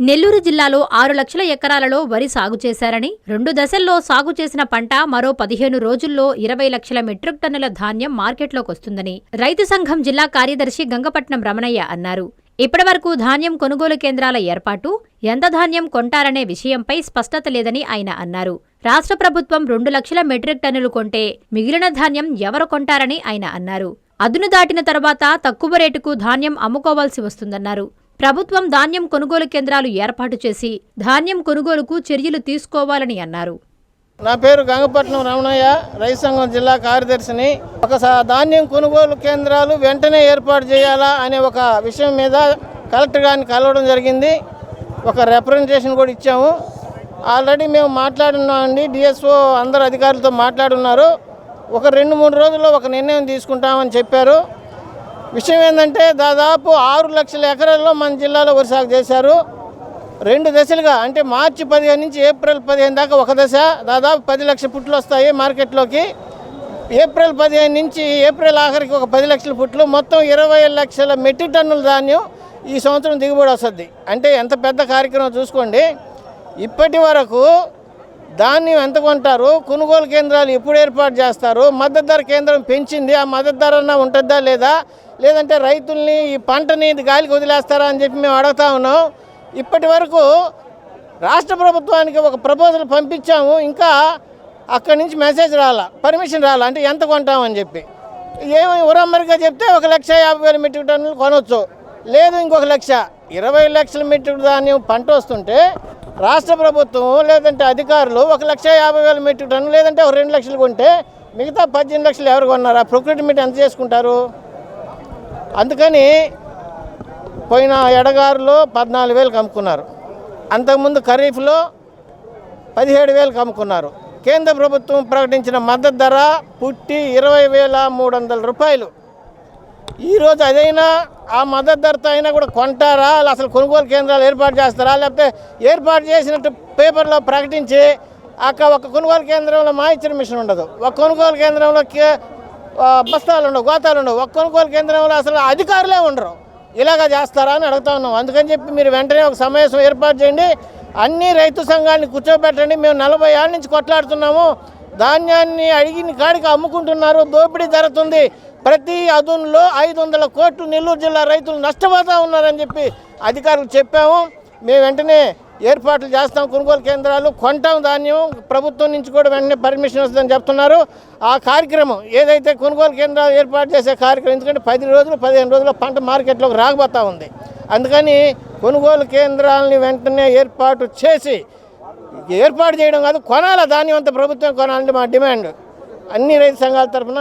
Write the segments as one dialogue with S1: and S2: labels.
S1: నెల్లూరు జిల్లాలో ఆరు లక్షల ఎకరాలలో వరి సాగు చేశారని రెండు దశల్లో సాగు చేసిన పంట మరో పదిహేను రోజుల్లో ఇరవై లక్షల మెట్రిక్ టన్నుల ధాన్యం మార్కెట్లోకి వస్తుందని రైతు సంఘం జిల్లా కార్యదర్శి గంగపట్నం రమణయ్య అన్నారు. ఇప్పటివరకు ధాన్యం కొనుగోలు కేంద్రాల ఏర్పాటు ఎంత ధాన్యం కొంటారనే విషయంపై స్పష్టత లేదని ఆయన అన్నారు. రాష్ట్ర ప్రభుత్వం రెండు లక్షల మెట్రిక్ టన్నులు కొంటే మిగిలిన ధాన్యం ఎవరు కొంటారని ఆయన అన్నారు. అదును దాటిన తర్వాత తక్కువ రేటుకు ధాన్యం అమ్ముకోవాల్సి వస్తుందన్నారు. ప్రభుత్వం ధాన్యం కొనుగోలు కేంద్రాలు ఏర్పాటు చేసి ధాన్యం కొనుగోలుకు చర్యలు తీసుకోవాలని అన్నారు.
S2: నా పేరు గంగపట్నం రమణయ్య రైతు సంఘం జిల్లా కార్యదర్శిని. ఒక స- ధాన్యం కొనుగోలు కేంద్రాలు వెంటనే ఏర్పాటు చేయాలా అనే ఒక విషయం మీద కలెక్టర్ గారిని కలవడం జరిగింది. ఒక రిప్రజెంటేషన్ కూడా ఇచ్చాము. ఆల్రెడీ మేము మాట్లాడున్నామండి డిఎస్ఓ అందరు అధికారులతో మాట్లాడున్నారు. ఒక రెండు మూడు రోజుల్లో ఒక నిర్ణయం తీసుకుంటామని చెప్పారు. విషయం ఏంటంటే దాదాపు ఆరు లక్షల ఎకరాల్లో మన జిల్లాలో వరి సాగు చేశారు. రెండు దశలుగా అంటే మార్చి పదిహేను నుంచి ఏప్రిల్ పదిహేను దాకా ఒక దశ దాదాపు పది లక్షల పుట్లు వస్తాయి మార్కెట్లోకి. ఏప్రిల్ పదిహేను నుంచి ఏప్రిల్ ఆఖరికి ఒక పది లక్షల పుట్లు మొత్తం ఇరవై లక్షల మెట్రిక్ టన్నుల ధాన్యం ఈ సంవత్సరం దిగుబడి వస్తుంది. అంటే ఎంత పెద్ద కార్యక్రమం చూసుకోండి. ఇప్పటి వరకు ధాన్యం ఎంత కొంటారు కొనుగోలు కేంద్రాలు ఎప్పుడు ఏర్పాటు చేస్తారు మద్దతు ధర కేంద్రం పెంచింది ఆ మద్దతు ధర అన్నా ఉంటుందా లేదా లేదంటే రైతుల్ని ఈ పంటని ఇది గాలికి వదిలేస్తారా అని చెప్పి మేము అడుగుతా ఉన్నాం. ఇప్పటి వరకు రాష్ట్ర ప్రభుత్వానికి ఒక ప్రపోజల్ పంపించాము. ఇంకా అక్కడి నుంచి మెసేజ్ రాలా పర్మిషన్ రాలా అంటే ఎంత కొంటామని చెప్పి. ఏమి ఉరమ్మరిగా చెప్తే ఒక లక్ష యాభై వేల మెట్రిక్ టన్నులు కొనవచ్చు లేదు ఇంకొక లక్ష. ఇరవై లక్షల మెట్రిక్ ధాన్యం పంట వస్తుంటే రాష్ట్ర ప్రభుత్వం లేదంటే అధికారులు ఒక లక్ష యాభై వేల మెట్రిక్ టన్ను లేదంటే ఒక రెండు లక్షలు కొంటే మిగతా పద్దెనిమిది లక్షలు ఎవరు కొన్నారు? ఆ ప్రొక్యూర్మెంట్ ఎంత చేసుకుంటారు? అందుకని పోయిన ఎడగారులో పద్నాలుగు వేలకు అమ్ముకున్నారు అంతకుముందు ఖరీఫ్లో పదిహేడు వేలకు అమ్ముకున్నారు కేంద్ర ప్రభుత్వం ప్రకటించిన మద్దతు ధర పుట్టి ఇరవై వేల మూడు వందల రూపాయలు. ఈరోజు అదైనా ఆ మద్దతు ధరతో అయినా కూడా కొంటారా? అలా అసలు కొనుగోలు కేంద్రాలు ఏర్పాటు చేస్తారా? లేకపోతే ఏర్పాటు చేసినట్టు పేపర్లో ప్రకటించి అక్కడ ఒక కొనుగోలు కేంద్రంలో మాయిచ్చిన మిషన్ ఉండదు. ఒక కొనుగోలు కేంద్రంలో కే- బస్తాలు ఉండవు గోతాలు ఉండవు. ఒక్క కొనుగోలు కేంద్రంలో అసలు అధికారులే ఉండరు. ఇలాగా చేస్తారా అని అడుగుతా ఉన్నాం. అందుకని చెప్పి మీరు వెంటనే ఒక సమావేశం ఏర్పాటు చేయండి. అన్ని రైతు సంఘాన్ని కూర్చోబెట్టండి. మేము నలభై ఏళ్ళ నుంచి కొట్లాడుతున్నాము. ధాన్యాన్ని అడిగిన కాడికి అమ్ముకుంటున్నారు. దోపిడీ జరుగుతుంది. ప్రతి అదునులో ఐదు వందల కోట్లు నెల్లూరు జిల్లా రైతులు నష్టపోతూ ఉన్నారని చెప్పి అధికారులు చెప్పాము. మేము వెంటనే ఏర్పాట్లు చేస్తాం కొనుగోలు కేంద్రాలు కొంటాం ధాన్యం ప్రభుత్వం నుంచి కూడా వెంటనే పర్మిషన్ వస్తుందని చెప్తున్నారు. ఆ కార్యక్రమం ఏదైతే కొనుగోలు కేంద్రాలు ఏర్పాటు చేసే కార్యక్రమం ఎందుకంటే పది రోజులు పదిహేను రోజులు పంట మార్కెట్లోకి రాకపోతా ఉంది. అందుకని కొనుగోలు కేంద్రాలని వెంటనే ఏర్పాటు చేసి ఏర్పాటు చేయడం కాదు కొనాల ధాన్యం అంతా ప్రభుత్వం కొనాలంటే మా డిమాండ్. అన్ని రైతు సంఘాల తరఫున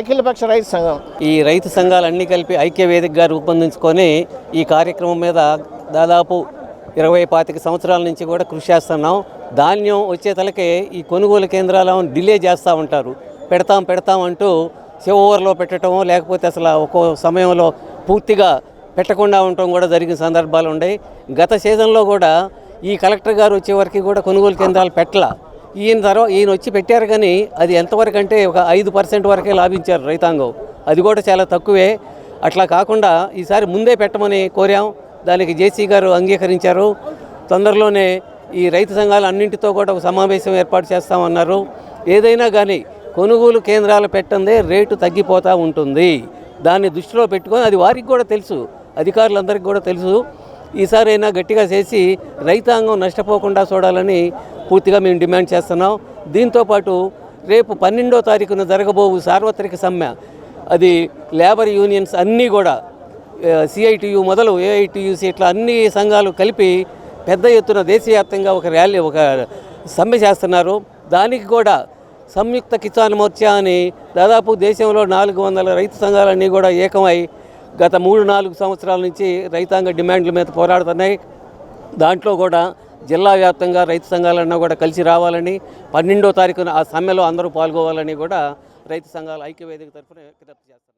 S2: అఖిలపక్ష రైతు సంఘం.
S3: ఈ రైతు సంఘాలన్నీ కలిపి ఐక్య వేదికగా రూపొందించుకొని ఈ కార్యక్రమం మీద దాదాపు ఇరవై పాతిక సంవత్సరాల నుంచి కూడా కృషి చేస్తున్నాం. ధాన్యం వచ్చే తలకే ఈ కొనుగోలు కేంద్రాలను డిలే చేస్తూ ఉంటారు. పెడతాం పెడతాం అంటూ చివ ఓవర్లో పెట్టడం లేకపోతే అసలు ఒక్కో సమయంలో పూర్తిగా పెట్టకుండా ఉండటం కూడా జరిగిన సందర్భాలు ఉన్నాయి గత సీజన్లో కూడా ఈ కలెక్టర్ గారు వచ్చే వరకు కూడా కొనుగోలు కేంద్రాలు పెట్టల. ఈయన తర్వాత ఈయన వచ్చి పెట్టారు కానీ అది ఎంతవరకు అంటే ఒక ఐదు పర్సెంట్ వరకే లాభించారు రైతాంగం. అది కూడా చాలా తక్కువే. అట్లా కాకుండా ఈసారి ముందే పెట్టమని కోరాం. దానికి జేసీ గారు అంగీకరించారు. తొందరలోనే ఈ రైతు సంఘాలు అన్నింటితో కూడా ఒక సమావేశం ఏర్పాటు చేస్తామన్నారు. ఏదైనా కానీ కొనుగోలు కేంద్రాలు పెట్టందే రేటు తగ్గిపోతూ ఉంటుంది. దాన్ని దృష్టిలో పెట్టుకొని అది వారికి కూడా తెలుసు అధికారులందరికీ కూడా తెలుసు. ఈసారైనా గట్టిగా చేసి రైతాంగం నష్టపోకుండా చూడాలని పూర్తిగా మేము డిమాండ్ చేస్తున్నాం. దీంతోపాటు రేపు పన్నెండో తారీఖున జరగబోవు సార్వత్రిక సమ్మె అది లేబర్ యూనియన్స్ అన్నీ కూడా సిఐటియు మొదలు ఏఐటియుసి ఇట్లా అన్ని సంఘాలు కలిపి పెద్ద ఎత్తున దేశవ్యాప్తంగా ఒక ర్యాలీ ఒక సమ్మె చేస్తున్నారు. దానికి కూడా సంయుక్త కిసాన్ మోర్చా అని దాదాపు దేశంలో నాలుగు వందల రైతు సంఘాలన్నీ కూడా ఏకమై గత మూడు నాలుగు సంవత్సరాల నుంచి రైతాంగ డిమాండ్ల మీద పోరాడుతున్నాయి. దాంట్లో కూడా జిల్లా వ్యాప్తంగా రైతు సంఘాలన్నా కూడా కలిసి రావాలని పన్నెండో తారీఖున ఆ సమ్మెలో అందరూ పాల్గొవాలని కూడా రైతు సంఘాల ఐక్యవేదిక తరఫున విజ్ఞప్తి చేస్తున్నాం